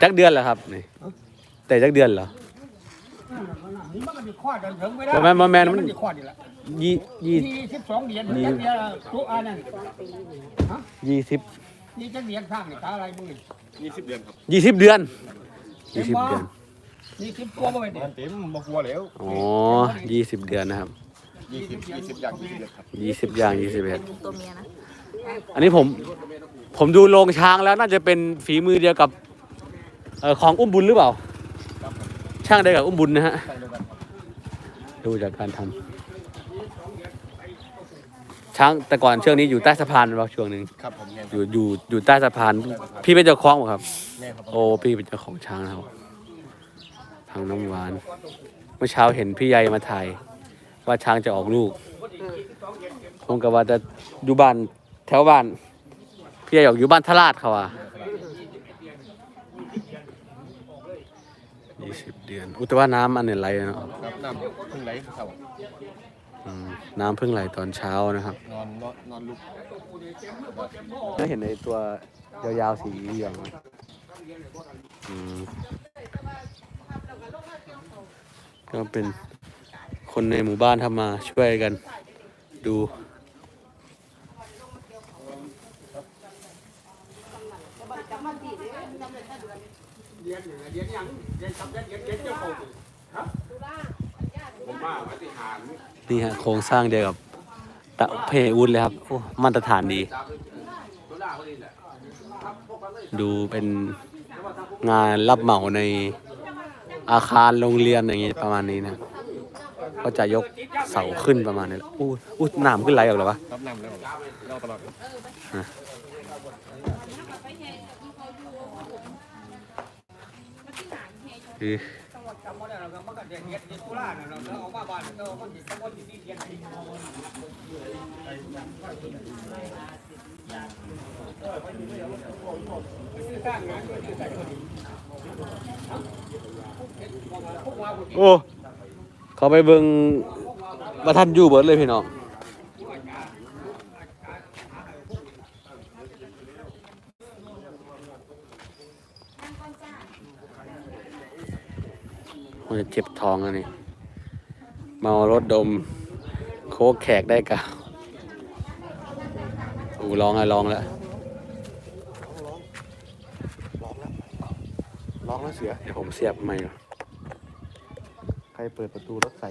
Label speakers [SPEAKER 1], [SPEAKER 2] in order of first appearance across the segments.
[SPEAKER 1] จักเดือนเหรอครับนี่แต่จักเดือนเหรอ
[SPEAKER 2] นี่มันก็จะคลอดกันถึงไม่ได้
[SPEAKER 1] บ่แม่นบ่แม่นมัน
[SPEAKER 2] จะคลอดอยู่ละ
[SPEAKER 1] ยี่ยี่
[SPEAKER 2] ยี่สิบสองเดือนเดือนเดียวตัวอันนั้น
[SPEAKER 1] ยี่สิบ
[SPEAKER 2] นี่จะเลี้ยงข้างนี่ตาอะไรมึง
[SPEAKER 3] ยี่สิบเดือนครับ
[SPEAKER 1] ยี่สิบเดือนยี่สิบเดือน
[SPEAKER 2] นี่สิบตัวบ่ไปเด็
[SPEAKER 3] มันเต็มบ่กลัวแล้ว
[SPEAKER 1] อ๋อยี่สิบเดือนนะครับ
[SPEAKER 3] ยี่สิบยี่สิบอย่างยี่สิบเดือนครับ
[SPEAKER 1] ยี่สิบอย่างยี่สิบเอ็ด
[SPEAKER 4] ตัวเมียนะ
[SPEAKER 1] อันนี้ผม ผมดูโรงช้างแล้วน่าจะเป็นฝีมือเดียวกับเอ่อของอุ้มบุญหรือเปล่า ช่างเดียวกับอุ้มบุญนะฮะ
[SPEAKER 3] ใช่เดียวกันครับ
[SPEAKER 1] ดูจากการทำช้างแต่ก่อนช่วงนี้อยู่ใต้สะพานเราช่วงหนึ่ง
[SPEAKER 3] ครับผมแม่น
[SPEAKER 1] อยู่อยู่อยู่ใต้สะพาน พี่เป็นเจ้าของเหรอครับ
[SPEAKER 3] แม่ครับ
[SPEAKER 1] โอ้พี่เป็นเจ้าของช้างนะครับทางน้ำหวาน เมื่อเช้าเห็นพี่ใหญ่มาถ่าย ว่าช้างจะออกลูกคงกับว่าจะอยู่บ้านแถวบ้าน พี่ใหญ่ออกอยู่บ้านทลาดเขาอะยี่สิบเดือน อุยแตว่าน้ำอันเนี่ยไหลเนาะ
[SPEAKER 3] ครับน้ำเพิ่งไหลเข้า
[SPEAKER 1] อืมน้ำเพิ่งไหลตอนเช้านะครับ
[SPEAKER 3] นอนนอนนอนลุก
[SPEAKER 1] ได้เห็นในตัวยาวๆสีเหลืองไหมอืมก็เป็นคนในหมู่บ้านทำมาช่วยกันดู
[SPEAKER 2] รียงเลียงยังเลี้ยงทำเลี้ยงเลี้ยงเลี้ยงเจ้าของ
[SPEAKER 1] นี่ฮะโครงสร้างเดียวกับตะเพอุนเลยครับโอ้มาตรฐานดี ดูเป็นงานรับเหมาในอาคารโรงเรียนอย่างงี้ประมาณนี้นะก็จะยกเสาขึ้นประมาณนี้แหละอู้อู้น้ำขึ้นไหลออกเลยวะ
[SPEAKER 3] รับน้ำแล้วรอตลอด คื
[SPEAKER 1] อ
[SPEAKER 2] จังหวัดจำบ่ได้เราก็มันเลี้ยงเลี้ยงตุลาเนี่ยเราเอามาบ้านเราคนที่จังหวัดที่เดืองงานด้วยซื้อใส่คน
[SPEAKER 1] โอ้เขาไปเบิงมาท่านอยู่เบิดเลยพี่น้อง มันจะเจ็บท้องอันนี้เมารถดม โคกแขกได้กะอูร้องอะร้องแล้ว
[SPEAKER 3] ร้องแล้วเสือ
[SPEAKER 1] เดี๋ยวผมเสียบไม่ก่อน
[SPEAKER 3] ใครเปิดประตูรถใส่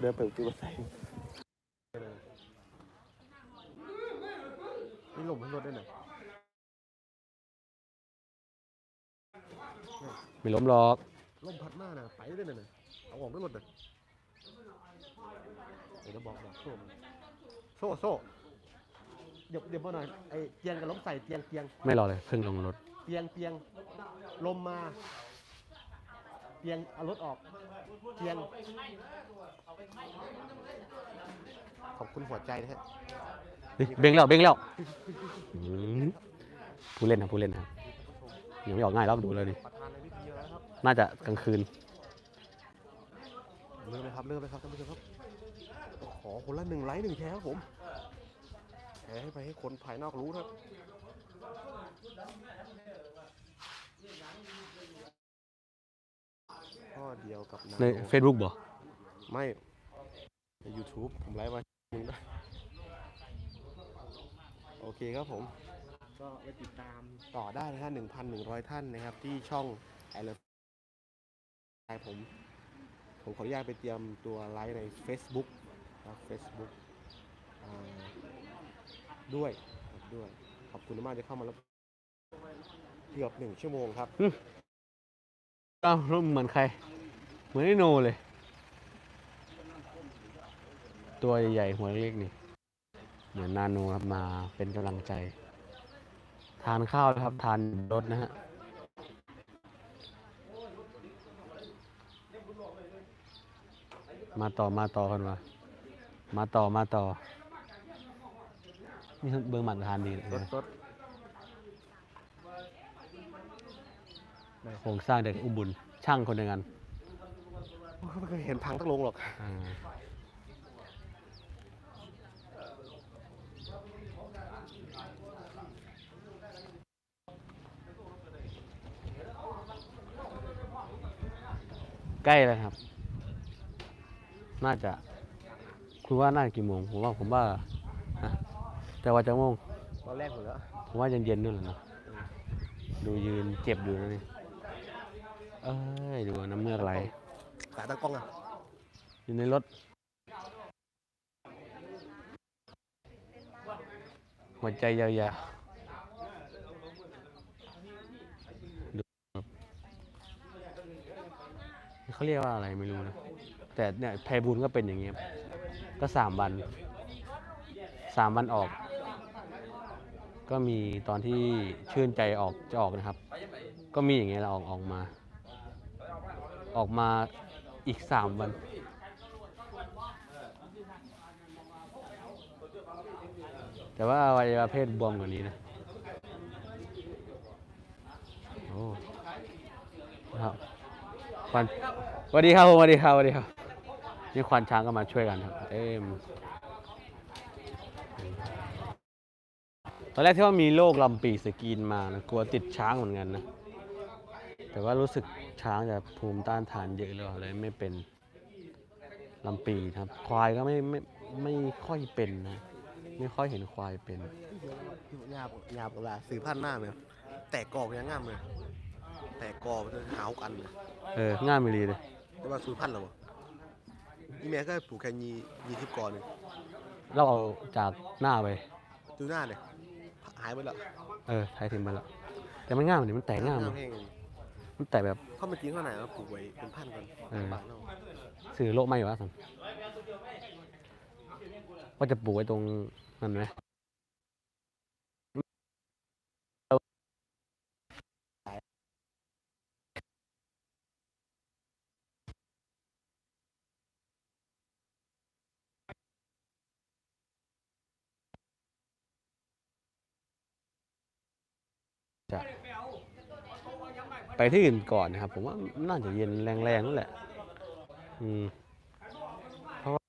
[SPEAKER 3] เดินเปิดประตูรถใส่นี่ลมให้รถได้หน่อย
[SPEAKER 1] ไม่ล้มหรอก
[SPEAKER 3] ลมพั ดหน้าน่ะไปได้หน่อยเอาออกด้วยรถเลยเดี๋ยวบอกบอกโซ่โซ่โซ่เดี๋ยวเดี๋ยวมาหน่อยไอ้เตียงกับล้มใส่เตียงเตียง
[SPEAKER 1] ไม่รอเลยเพิ่งลงรถ
[SPEAKER 3] เตียงเตียงลมมา เตียงเอารถออก เตียงขอบคุณหัวใจนะฮะ
[SPEAKER 1] เฮ้ยเบ่งแล้วเบ่งแล้วอืมผู้เล่นนะผู้เล่นนะยังไม่ออกง่ายรอบดูเลยดิ
[SPEAKER 3] ประธานในพิธีแล้วครับ
[SPEAKER 1] น่าจะกลางคืน
[SPEAKER 3] เริ่มเลยครับเริ่มเลยครับท่านผู้ชมครับขอคนละหนึ่งไลค์หนึ่งแชร์ครับผมแชร์ให้ไปให้คนภายนอกรู้นะครับข้อเดียวกับนา
[SPEAKER 1] ใน
[SPEAKER 3] โน
[SPEAKER 1] Facebook บ่
[SPEAKER 3] ไม่ใน YouTube ผมไลฟ์ไว้หนึ่งได้โอเคครับผม ก็ไปติดตามต่อได้นะฮะ1,100ท่านนะครับ ที่ช่อง i love ผม ผมขออนุญาตไปเตรียมตัวไลฟ์ใน Facebook ครับ Facebook ด้วยด้วย ขอบคุณมากที่เข้ามารับเกือบหนึ่งชั่วโมงครับ
[SPEAKER 1] เอ้าวเหมือนใคร เหมือนไอโนเลย ตัวใหญ่หัวเล็กนี่ เหมือนนาโนครับมาเป็นกำลังใจ ทานข้าวนะครับ ทานรถนะฮะ มาต่อมาต่อคนว่ามาต่อมาต่อ นี่เบื้อหมัดทานดีเลยโครงสร้างเด็กอุบุญ ช่างคนเดียวกัน
[SPEAKER 3] ไม่เคยเห็นพังตั้งลงหรอก
[SPEAKER 1] ใกล้แล้วครับ น่าจะคุณว่าน่าจะกี่โมงผมว่าผมว่าฮะแต่ว่าจะโมง
[SPEAKER 3] ตอนแรกผมแล้ว
[SPEAKER 1] ผมว่าเย็นๆนู่นแหละเนาะดูยืนเจ็บอยู่นะนี่เอ้ยดูน้ำเมือกไหล
[SPEAKER 3] สายตากล้องอะ
[SPEAKER 1] อยู่ในรถ หัวใจยาวๆดูครับเขาเรียกว่าอะไรไม่รู้นะ แต่เนี่ยไพบุญก็เป็นอย่างเงี้ยก็สามวันสามวันออก ก็มีตอนที่ชื่นใจออกจะออกนะครับ ก็มีอย่างเงี้ยเราออกออกมา ออกมาอีกสามวันแต่ว่าอวัยวะเพศบวมกว่านี้นะ โอ้ครับวันสวัสดีครับผมสวัสดีครับสวัสดีครับ นี่ควานช้างก็มาช่วยกันครับเต็มตอนแรกที่ว่ามีโรคลำปีสกรีนมานะกลัวติดช้างเหมือนกันนะ แต่ว่ารู้สึกช้างจะภูมิต้านทานเยอะเลยเลยไม่เป็นลำปีครับ ควายก็ไม่ไม่ไม่ค่อยเป็นนะ ไม่ค่อยเห็นควายเป็น
[SPEAKER 3] หยาบหยาบกว่าสื่อพันหน้าเลยแตกกรอบยังง่ามเลย แตกกรอบจะหาวกันเลย
[SPEAKER 1] เออง่ายไม่รีเลย
[SPEAKER 3] แต่ว่าสื่อพันเหรอ วะนี่แม่ก็ปลูกแค่ยียี่สิบกอหนึ่ง
[SPEAKER 1] เราเอาจากหน้าไป
[SPEAKER 3] ดูหน้าเนี่ยหายไปแล้ว
[SPEAKER 1] เออใช้ถึงมาแล้ว แต่มันง่ายมันมันแตกง่ายมัน
[SPEAKER 3] แห้ง
[SPEAKER 1] มันแตกแบบ
[SPEAKER 3] เข้ามาจริงเท่าไหร่แล้วปลูกไว้เป็นพันกัน
[SPEAKER 1] เออ
[SPEAKER 3] บาทเนาะ
[SPEAKER 1] สื่อโลกไม่อยู่วะสันว่าจะปลูกไว้ตรงนั้นไหม ไปที่อื่นก่อนนะครับ ผมว่าน่าจะเย็นแรงๆนั่นแหละ อืมเพราะว่า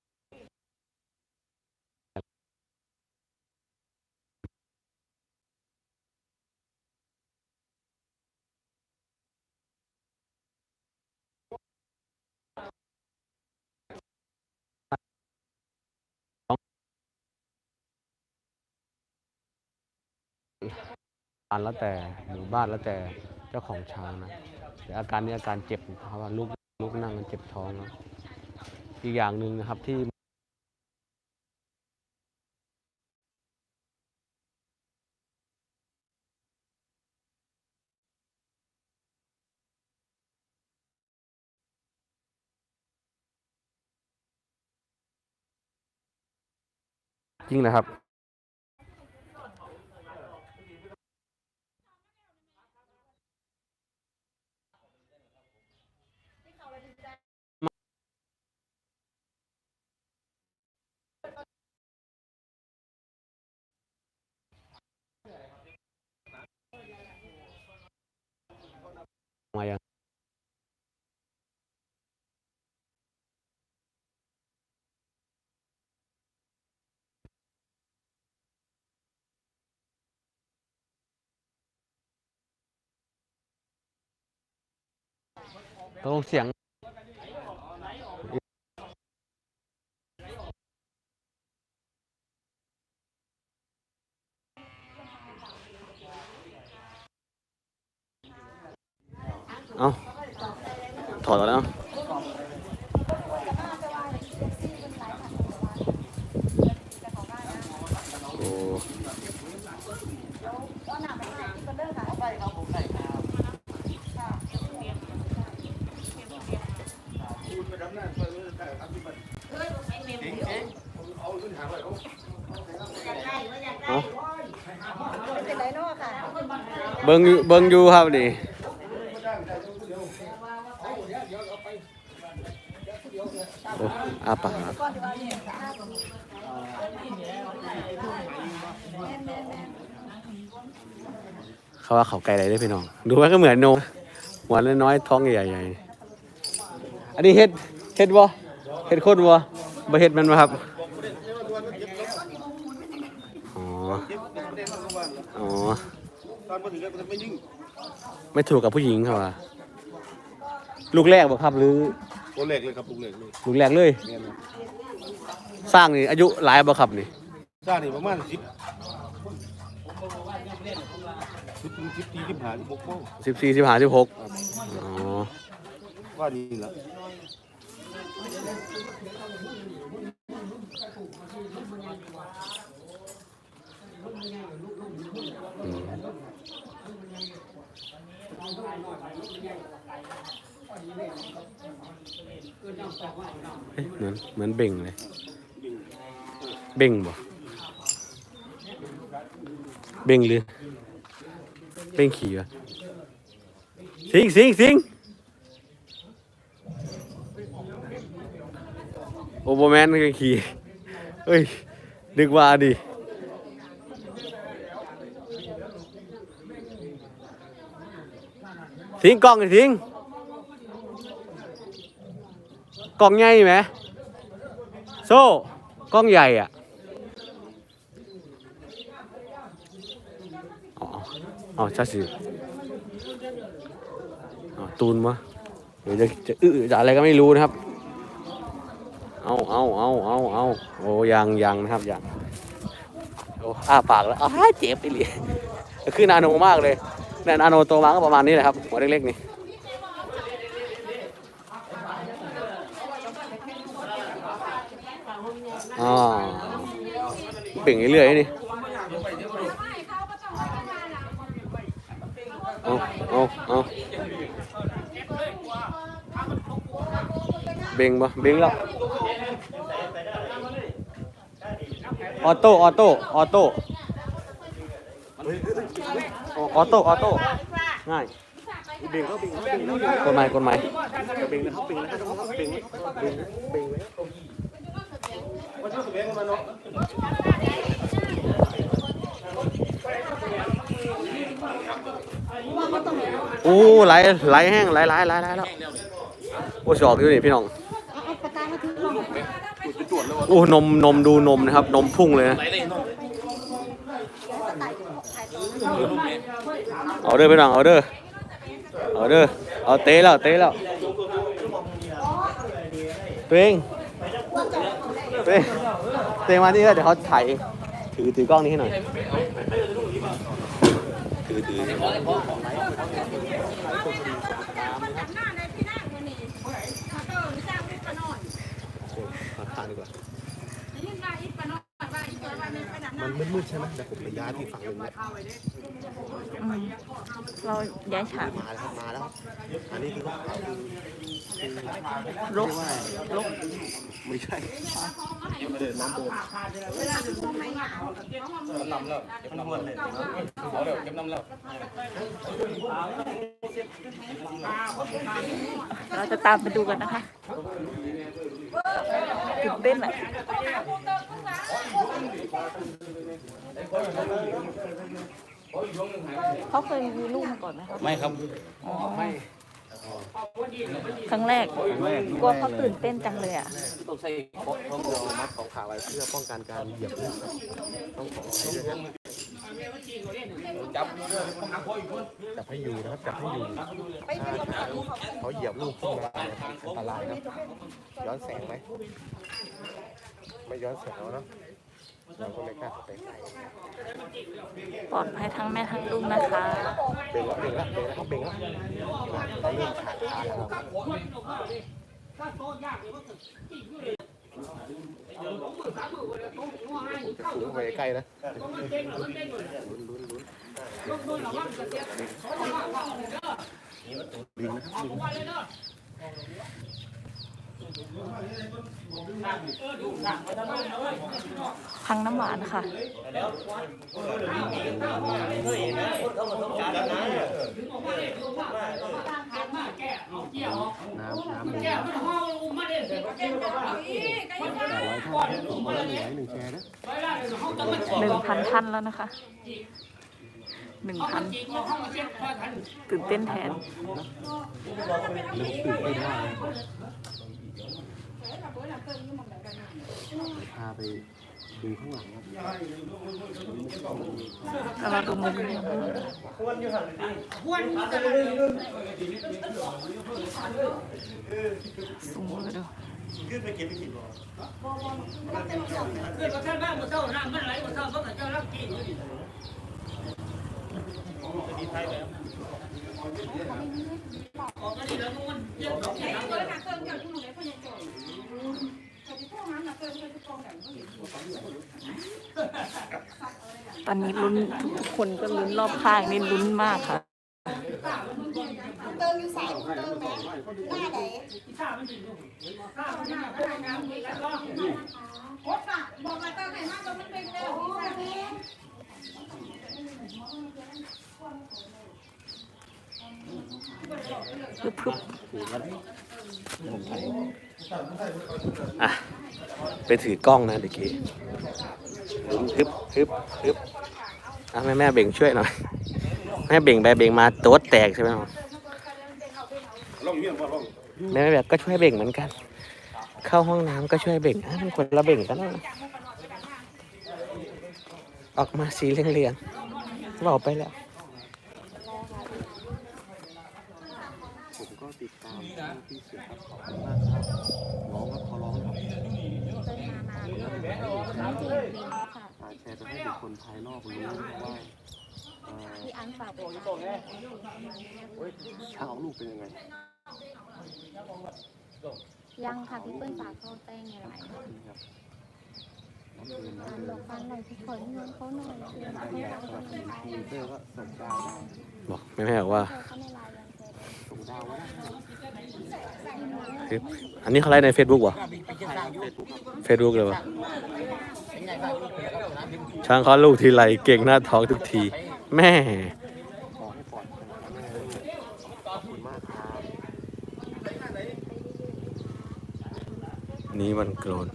[SPEAKER 1] บ้านแล้วแต่หมู่บ้านแล้วแต่ เจ้าของช้างนะแต่อาการนี้อาการเจ็บเพราะว่าลูกลูกนั่งกันเจ็บท้องนะอีกอย่างหนึ่งนะครับที่จริงนะครับ มายัง เอาถอดกแล้วโอ้เอา
[SPEAKER 4] เป็นไรเนาะค่ะ
[SPEAKER 1] เบิงอยู่เบิงอยู่ครับนี่ อาปากครับเขาว่าเขาไก่อะไรได้พี่น้อง ดูว่าก็เหมือนนมหัวน้อยๆท้องใหญ่ๆ อันนี้เฮ็ดเฮ็ดบ่เฮ็ดโคตรบ่บ่เฮ็ดมันบ่ครับอ๋ออ๋อ
[SPEAKER 3] ไม่
[SPEAKER 1] ถูกกับผู้หญิงเขาอะลูกแรกบ่ครับหรือ
[SPEAKER 3] ตัวเล็กเลยครับตัวเล็กเลย
[SPEAKER 1] ลูกแรกเลย
[SPEAKER 3] เนี่ยนะ
[SPEAKER 1] สร้างนี่อายุหลายบ่ครับนี่
[SPEAKER 3] สร้างนี่ประมาณสิบสิบถึงสิบสี่สิบห้าสิบหกโมง
[SPEAKER 1] สิบสี่สิบห้าสิบหกอ๋อ
[SPEAKER 3] ว่านี่แหละ
[SPEAKER 1] อืม เอ๊ะเหมือนเหมือนเบ่งเลย เบ่งบ่เบ่งหรือเบ่งขี่วะสิงสิงสิงโอโบแมนก็ขี่เฮ้ยนึกว่าดิทิ้งกล้องเลยทิ้ง กล้องใหญ่ไหมโซ่กล้องใหญ่อะอ๋ออ๋อชัดสิอ๋อตูนมะเดี๋ยวจะจะอื้อจะอะไรก็ไม่รู้นะครับ เอาเอาเอาเอาเอาโอ้ยังยังนะครับยังโอ้อ้าปากแล้วอ้าเจ็บไปเลยคือนาโนมากเลยเนี่ยนาโนโตมาก็ประมาณนี้แหละครับหัวเล็กๆนี่ อ๋อเป่งเรื่อยๆนี่เอาเอาเอาเบ่งปะเบ่งแล้วออโต้ออโต้ออโต้ออโต้ออโต้ง่าย
[SPEAKER 3] เบ่งเขาเบ่งเขาเบ่งเขาเบ่ง
[SPEAKER 1] กดไม้กดไม้
[SPEAKER 3] เบ่งนะครับเบ่งนะครับเบ่งเบ่งเบ่ง
[SPEAKER 1] โอ้ไหลไหลแห้งไหลไหลไหลไหลแล้วโอ้สอกอยู่นี่พี่น้อง
[SPEAKER 4] เอาปากกามาถือลง
[SPEAKER 1] โอ้นมนมดูนมนะครับ นมพุ่งเลยนะเอาเด้อพี่น้องเอาเด้อเอาเด้อเอาเตะแล้วเตะแล้วตัวเองตัว เตัวเองมาที่เดี๋ยวเขาถ่ายถือถือกล้องนี้ให้หน่อย ถือถือ
[SPEAKER 3] ทานดีกว่า มันมืดๆใช่ไหมแต่ผมไปย้ายที่ฝั่งหนึ่งแล้ว
[SPEAKER 5] อืมเราย้ายฉาก
[SPEAKER 3] มาแล้วครับมาแล้ว อันนี้คือว่าคือ
[SPEAKER 5] รกรก
[SPEAKER 3] ไม่ใช่เดินน้ำเดิน
[SPEAKER 5] เราจะตามไปดูกันนะคะตื่นเต้นอะ เขาเคยมีลูกมาก่อนไหมคะ
[SPEAKER 1] ไม่ครับ
[SPEAKER 5] อ๋อครั้งแรกกลัวเขาตื่นเต้นจังเลยอะ
[SPEAKER 1] ต้องใส่
[SPEAKER 3] ต้องรอมัดของขาไว้เพื่อป้องกันการเหยียบนะครับต้องขอให้ด้วยนะจับให้อยู่นะครับจับให้อยู่ถ้าเขาเหยียบลูกขึ้นมาเนี่ยอันตรายครับย้อนแสงไหมไม่ย้อนแสงแล้วเนาะ เราก็ไม่กล้าเข้าไปใกล้
[SPEAKER 5] ปลอดภัยทั้งแม่ทั้งลูกนะคะ
[SPEAKER 3] เบ่งล้วเบ่งล้วเบ่งล้วเขาเบ่งล้วเขาเริ่มขาดขาแล้วครับจะสูงไปใกล้นะลิงนะครับลิง
[SPEAKER 5] พังน้ำหวานค่ะ
[SPEAKER 3] น้ำน้ำหมูแปดร้อยท่านผมมาแล้วเหนึ่งแชร์นะ
[SPEAKER 5] หนึ่งพันท่านแล้วนะคะหนึ่งพันตื่นเต้นแทน
[SPEAKER 3] พาไปดูข้างหลังครับ
[SPEAKER 5] แล้วเราดูมุมนี้สูงเลยดู
[SPEAKER 2] ขึ้นมาเท่าหน้านมาเท่าหน้ามันไหลมาเท่าเพราะแต่เจ้ารักกินอยู่ดิออกมาดิแล้วมันเยี่ยมสองอย่าเลย
[SPEAKER 5] ตอนนี้ลุ้นทุกคนก็ลุ้นรอบข้างนี่ลุ้นมากค่ะ
[SPEAKER 4] เติมอยู่ใส่เติมแม่หน้าไหนบอกมาเติมไหนมากมันเป็นเลยโอ้ย
[SPEAKER 5] พึบพึบ
[SPEAKER 1] อะ ไปถือกล้องนะเด็กกี้ฮึบฮึบฮึบอะแม่แม่เบ่งช่วยหน่อย แม่เบ่งไปเบ่งมาโต๊ดแตกใช่ไหมครับแม่แม่แบบก็ช่วยเบ่งเหมือนกัน เข้าห้องน้ำก็ช่วยเบ่งอะมันคนละเบ่งกันนะออกมาสีเหลืองๆบอกไปแล้ว
[SPEAKER 3] ผมก็ติดตาม พี่เสือครับขอบคุณมากครับร้องครับเขาร้องครับอ่าแชร์ไปให้บุคคลภายนอกรู้ว่าเอ่อ
[SPEAKER 4] พี่อันฝากบอก
[SPEAKER 3] ช้างออกลูกเป็นยังไง
[SPEAKER 6] ยังค่ะพี่เปิ้ลฝากเข้าแป้งในไลน์
[SPEAKER 3] นี่ครับน้องเดินน้อง
[SPEAKER 6] อ่าน
[SPEAKER 3] เดิ
[SPEAKER 6] บอนกฟันหน่อยพี่ขอเงินเขาหน่อยคือเขา
[SPEAKER 3] อยาก
[SPEAKER 6] เขา
[SPEAKER 3] สนับส
[SPEAKER 6] เขา
[SPEAKER 3] นุนครูเตอร์ก็ส่งดาวได้
[SPEAKER 1] บอกแม่แม่บอกว่า
[SPEAKER 6] เขาในไลน์ยังเจอ
[SPEAKER 3] ส่งดาวก็ได้
[SPEAKER 1] ลิป อันนี้เขาไลฟ์ใน Facebook วะ
[SPEAKER 3] เฟซบุ๊กครับ
[SPEAKER 1] เฟซบุ๊กเลยวะช้างเขาลูกทีไรเก่งหน้าท้องทุกที แม่นี่มันโกรน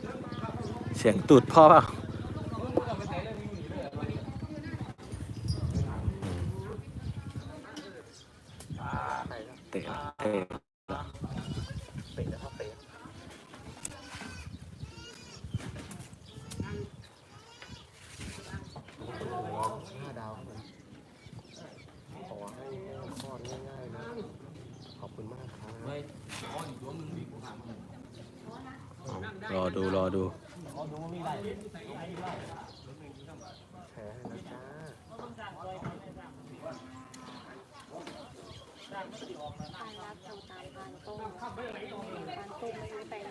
[SPEAKER 1] เสียงตูดพ่อเปล่าเตะเตะ
[SPEAKER 3] เตะนะครับเตะห้าดาวครับขอให้คลอดง่ายๆนะ ขอบคุณมากครับ
[SPEAKER 1] รอดูรอดู
[SPEAKER 3] แชร์ให้นะจ้า
[SPEAKER 6] ตาย รับชมตามการต้มการต้มไม่รู้ไปไหน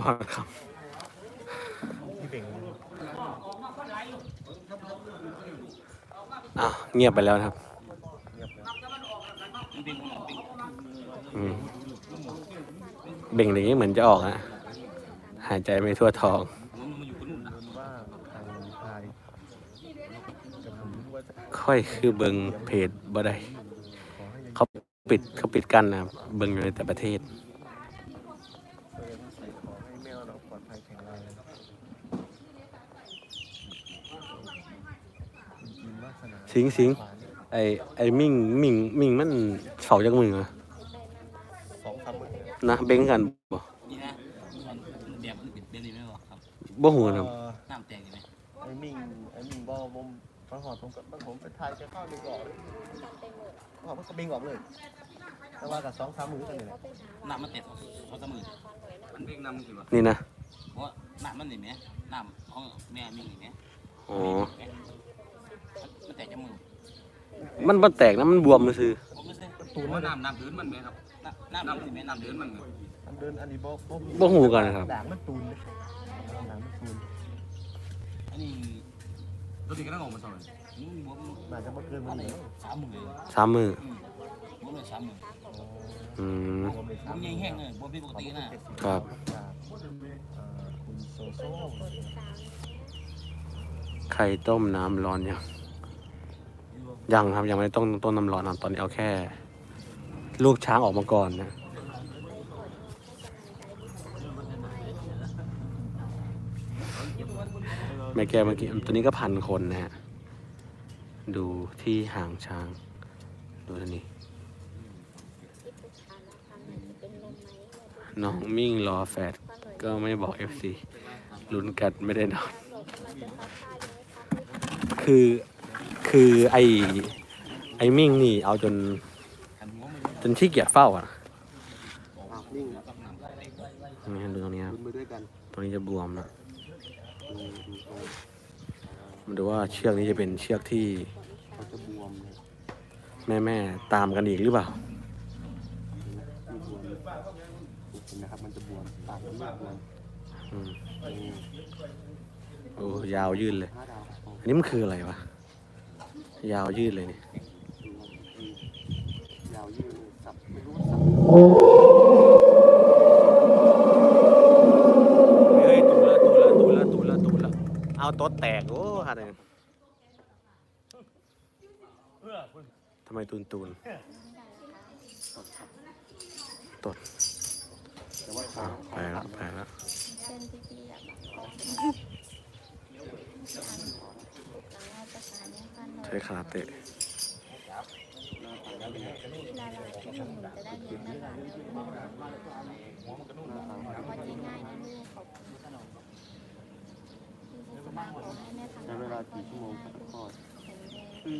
[SPEAKER 1] ว่าครับอ้าวเงียบไปแล้วครับอืมเบ่งอย่างนี้เหมือนจะออกอะหายใจไม่ทั่วท้อง
[SPEAKER 3] ว่าทางไทยกับผมว่าจะ
[SPEAKER 1] ค่อยคือเบิงเพจบ่ได้
[SPEAKER 3] ขอให้ยัง
[SPEAKER 1] เขาปิดเขาปิดกั้นนะครับเบิงอยู่ในแต่ประเทศ
[SPEAKER 3] เปิดใส่ขอให้แมวเราปลอดภัยแข็งแรงจริงๆวาสนา
[SPEAKER 1] สิงสิงไอไอมิ่งมิ่งมิ่งมันเฝ้าจากมือมา
[SPEAKER 3] สองสามหมื่น
[SPEAKER 1] นะเบ้งกันบ่
[SPEAKER 7] นี่นะมันแบบมันเป็นเป็นยังไงบอกครับ
[SPEAKER 1] บ่หูนะครับ
[SPEAKER 3] เอ่อ
[SPEAKER 7] น้ำแตกยังไง
[SPEAKER 3] ไอ้มิ่งไอ้มิ่งบอ ผมฟังหอดผมกับผมไปถ่ายแค่ข้าวหนึ่งก่อนหอดมันก็บิงออกเลยแต่ว่ากับสองสามมือกันเลยนะ
[SPEAKER 7] น้ำมันแตกเขาสมือมันเพ่งน้ำคือว่า
[SPEAKER 1] นี่นะ
[SPEAKER 7] เพราะน้ำมันนี่ไหมน้ำของแม่มีนี่ไหม
[SPEAKER 1] อ๋อ
[SPEAKER 7] มันแตกจมูก
[SPEAKER 1] มันบ่แตกนะมันบวมเลยซื่อ
[SPEAKER 7] ผมไม่ใช่ตูนว่าน้ำน้ำเดินมันไหมครับน้ำน้ำนี่ไหมน้ำเดินมัน
[SPEAKER 3] อันเดินอันนี้บอ
[SPEAKER 1] บ่หูกันครับ
[SPEAKER 3] ด่างมันตูนเลยด่างมันตูน
[SPEAKER 7] อันนี้ รถติดก็ต้องออกมาสองเลยบวม
[SPEAKER 3] น่าจะมาเกิน
[SPEAKER 7] อั
[SPEAKER 3] มันน
[SPEAKER 7] ไหน
[SPEAKER 3] เลย
[SPEAKER 7] สามหมื่น
[SPEAKER 1] สามมือบ
[SPEAKER 7] วมเลยสามหมื่น
[SPEAKER 1] อืม
[SPEAKER 7] บวมยังแห้งเลยบวมเป็นปกตินะครับ
[SPEAKER 3] จากเอ่อคุณโซโซ่
[SPEAKER 1] ไข่ต้มน้ำร้อนยังยังครับยังไม่ได้ต้มต้มน้ำร้อนครับตอนนี้เอาแค่ ลูกช้างออกมาก่อนนะ แม่แกเมื่อกี้ตัวนี้ก็พันคนนะฮะ ดูที่หางช้าง ดูตัวนี้
[SPEAKER 6] เป็นลมไหม
[SPEAKER 1] น้องมิ่งรอแฟดก็ไม่บอก FC ลุ้นกันไม่ได้นอน คือคือไอไอมิ่งนี่เอาจน จนขี้เกียจเฝ้าอะ
[SPEAKER 3] อ้าวนิ่ง
[SPEAKER 1] นี่ดูตรงนี้ครับ
[SPEAKER 3] ลุ้นไปด้วยกัน
[SPEAKER 1] ตรงนี้จะบวมนะ
[SPEAKER 3] ดูดูตรง
[SPEAKER 1] มาดูว่าเชือกนี้จะเป็นเชือกที่
[SPEAKER 3] เขาจะบวมเลย
[SPEAKER 1] แม่แม่ๆตามกันอีกหรือเปล่า
[SPEAKER 3] มีบวมเห็นไหมครับ มันจะบวมปากมันไม่บวม
[SPEAKER 1] อืม
[SPEAKER 3] อืม
[SPEAKER 1] โอ้ยาวยืดเลย
[SPEAKER 3] ห้าดาวครับ
[SPEAKER 1] อันนี้มันคืออะไรวะ ยาวยืดเลยนี่
[SPEAKER 3] ดูอืมยาวยืดเลยสับไม่รู้ว่าสับ
[SPEAKER 1] เอาโต๊ะแตก โอ้ฮะเนี่ยทำไมตูนตูนตดไปแล้วไปแล้วใช้คาราเตะ
[SPEAKER 6] ลาลาที่หนึ่งจะได้เงินนะคะแล้ววันที่ง่ายนะลูกขอบคุณค่ะที่จะมาขอ ใช้
[SPEAKER 3] เวลากี่ชั่วโมงครับคลอดคือ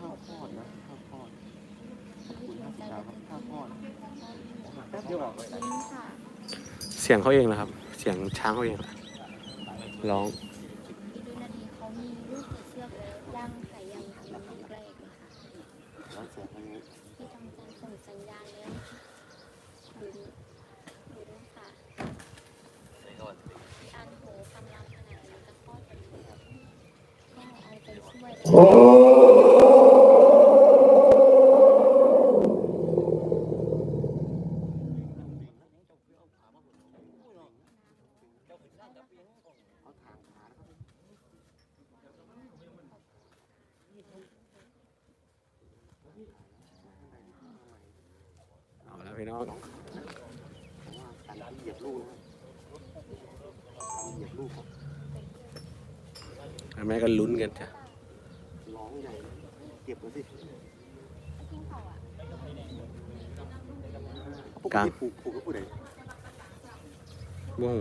[SPEAKER 3] ข้าวคลอดนะข้าวคลอดคุณห้าสิบดาวครับข้าวคลอดแป๊บเดียวออกเลย
[SPEAKER 1] เสียงเขาเองนะครับ เสียงช้างเขาเองร้อง
[SPEAKER 6] อีกวินาทีเขามีลูกติดเชือกย่างไก่ย่างทำลูกแรกเลยค่ะ
[SPEAKER 3] แล้วเสียงทางนี้
[SPEAKER 6] ที่ทำการส่งสัญญาณแล้วดูดูดูด้วยค่ะที่อันโหกำลังขนาดนี้จะคลอดเป็นก็เอาใจช่วย
[SPEAKER 1] เอาแล้วพี่น้อง
[SPEAKER 3] ผมว่าการเหยียบลูกนะครับการเหยียบลูกครับ
[SPEAKER 1] แม่ก็ลุ้นกันจ้ะ
[SPEAKER 3] ร้องใหญ่เก็บเลยสิ ปกติปลูกปลูกก็ปลูกไหน
[SPEAKER 1] บ้วง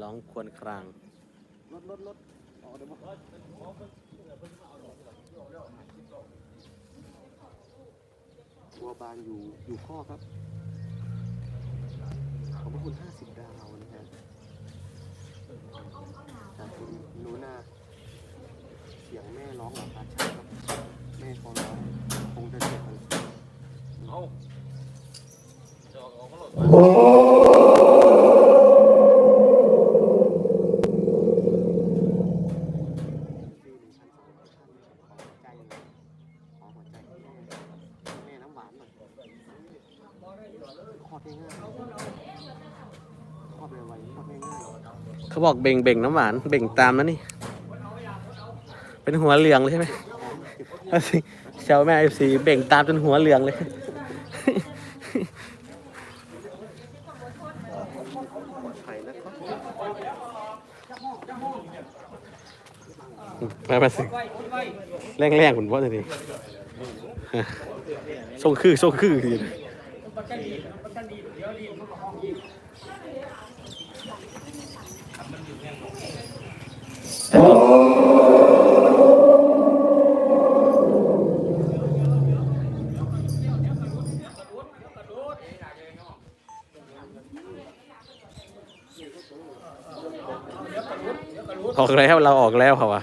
[SPEAKER 1] ร้องครวรคราง
[SPEAKER 3] รถรถรถอ๋อเดี๋ยวมาวัวบานอยู่อยู่ข้อครับ ขอบพระคุณ 50 ดาวนะฮะจากคุณหนูนาเสียงแม่ร้องหลับตาช้าครับ แม่เขาร้องคงจะเจ็บมัน
[SPEAKER 7] เอาจะออกออกมาหลด
[SPEAKER 3] ฟรีหนึ่งพันสองร้อยท่านขอหัวใจเลยขอหัวใจแม่แม่น้ำหวานหน่อย คลอดง่ายๆคลอดไวๆคลอดง่าย
[SPEAKER 1] เขาบอกเบ่งเบ่งน้ำหวานเบ่งตามนะนี่ เป็นหัวเหลืองเลยใช่ไหมเอาสิเชาวแม่เอฟซีเบ่งตามจนหัวเหลืองเลย
[SPEAKER 3] ไทยนะครับ
[SPEAKER 1] มามาสิแรงๆคุณพ่อจะดีส่งคือส่งคืออยู่
[SPEAKER 2] มันจะดีมันจะดีเดี๋ยวดีมันก็ห้องอีก
[SPEAKER 1] ออกแล้วเราออกแล้วเขาวะ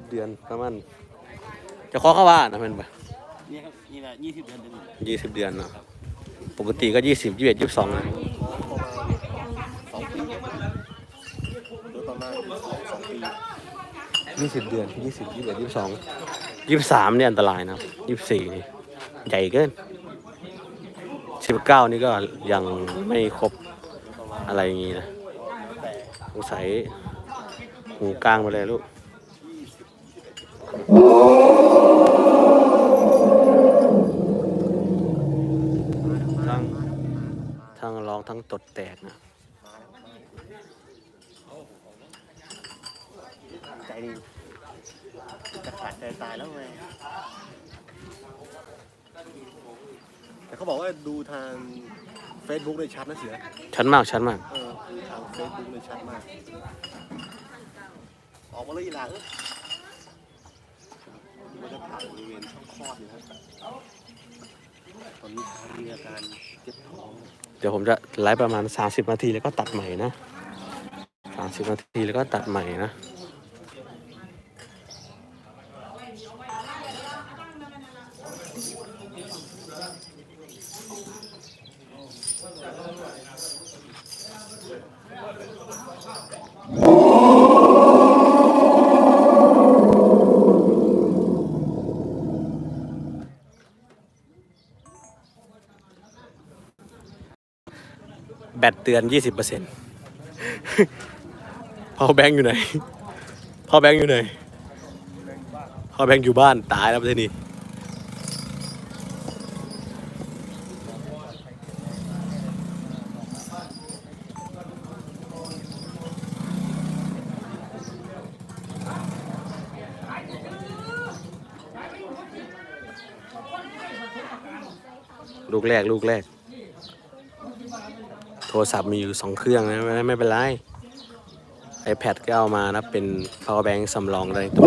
[SPEAKER 1] เดือนประมาณจะขอเข้าว่านะแมันปะ
[SPEAKER 7] นี่ครับนี่แหละยี่สิบเดือนเดือน
[SPEAKER 1] ยี่สิบเดือนเนาะปกติก็ยี่สิบยี่สิบเอ็ดยี่สิบสองนะ
[SPEAKER 3] ประมาณสองปีโดยประมาณสองปี
[SPEAKER 1] ยี่สิบเดือนยี่สิบยี่สิบเอ็ดยี่สิบสองยี่สิบสามเนี่ยอันตรายนะครับยี่สิบสี่นี่ใหญ่เกินสิบเก้านี่ก็ยังไม่ครบอะไรอย่างงี้นะสงสัยหูกลางไปเลยลูก ตดแตกนะ
[SPEAKER 3] ใจนี่จะขาดใจตายแล้วไงแต่เขาบอกว่าดูทาง Facebook เลยชัดนะเสือ
[SPEAKER 1] ชัดมากชัดมาก
[SPEAKER 3] เออดูทาง Facebook เลยชัดมาก ออกมาเลยอีหลังมันจะถ่ายบริเวณช่องคลอดนะครับตอนนี้ช้างมีอาการเจ็บท้อง
[SPEAKER 1] เดี๋ยวผมจะไลฟ์ประมาณ 30 นาทีแล้วก็ตัดใหม่นะ 30 นาทีแล้วก็ตัดใหม่นะ แบตเตือน 20%พอแบงค์อยู่ไหน พอแบงค์อยู่ไหน พอแบงค์อยู่บ้านตายแล้วประเทศนี้ลูกแรก ลูกแรก โทรศัพท์มีอยู่สองเครื่องนะไม่ไม่เป็นไร iPad ก็เอามานะเป็น power bank สำรองได้ตัว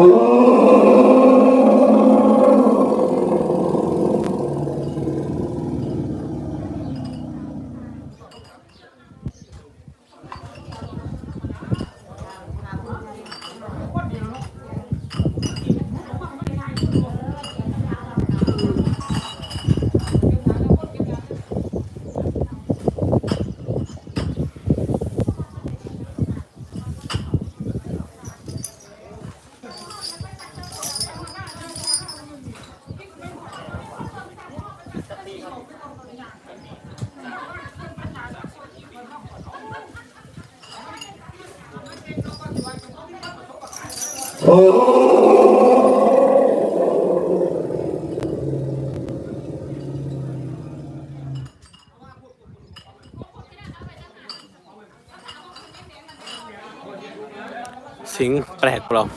[SPEAKER 1] สิงแปลกปลอม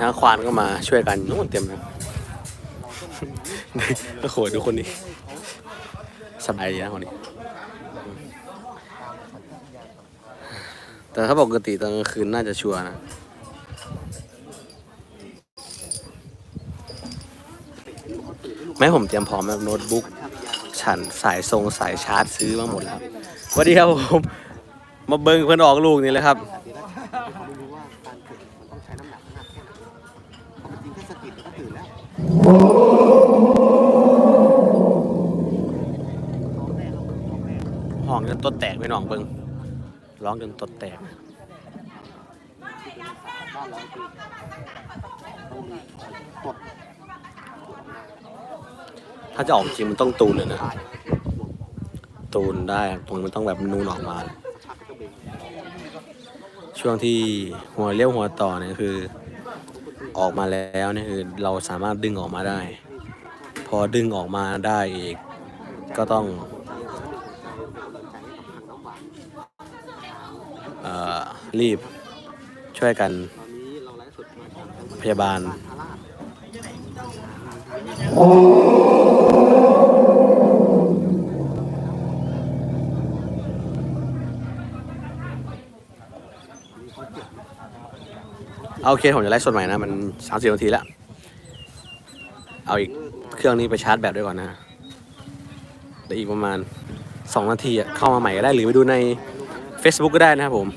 [SPEAKER 1] นะควานก็มาช่วยกันนู่นเต็มเลยโอ้โหดูคนนี้สบายดีนะคนนี้ แต่ถ้าปกติตอนกลางคืนน่าจะชัวร์นะไม่ผมเตรียมพร้อมแบบโน้ตบุ๊กฉันสายทรงสายชาร์จซื้อมาหมดแล้วสวัสดีครับผม มาเบิ้งเพื่อนออกลูกนี่เลยครับ
[SPEAKER 3] เขาไม่รู้ว่าการเกิดมันต้องใช้น้ำหนักมากแค่ไหนเพราะมันจริงแค่สะกิดก็ตื่นแล้ว
[SPEAKER 1] ห้องจ นตดแตกไม่น้องเบิ้งร้องจนตดแตกถ้าจะออกจริงมันต้องตูนเลยนะ ตูนได้ตรงมันต้องแบบนูนออกมา ช่วงที่หัวเลี้ยวหัวต่อเนี่ยคือ ออกมาแล้วนี่คือเราสามารถดึงออกมาได้ พอดึงออกมาได้อีกก็ต้องเอ่อ รีบช่วยกัน พยาบาล
[SPEAKER 3] อาราช
[SPEAKER 1] เอาโอเค ผมจะไลฟ์สดใหม่นะ มันสามสิบนาทีแล้ว เอาอีกเครื่องนี้ไปชาร์จแบตด้วยก่อนนะเดี๋ยวอีกประมาณ 2 นาทีอะเข้ามาใหม่ก็ได้หรือไปดูใน Facebook ก็ได้นะครับผม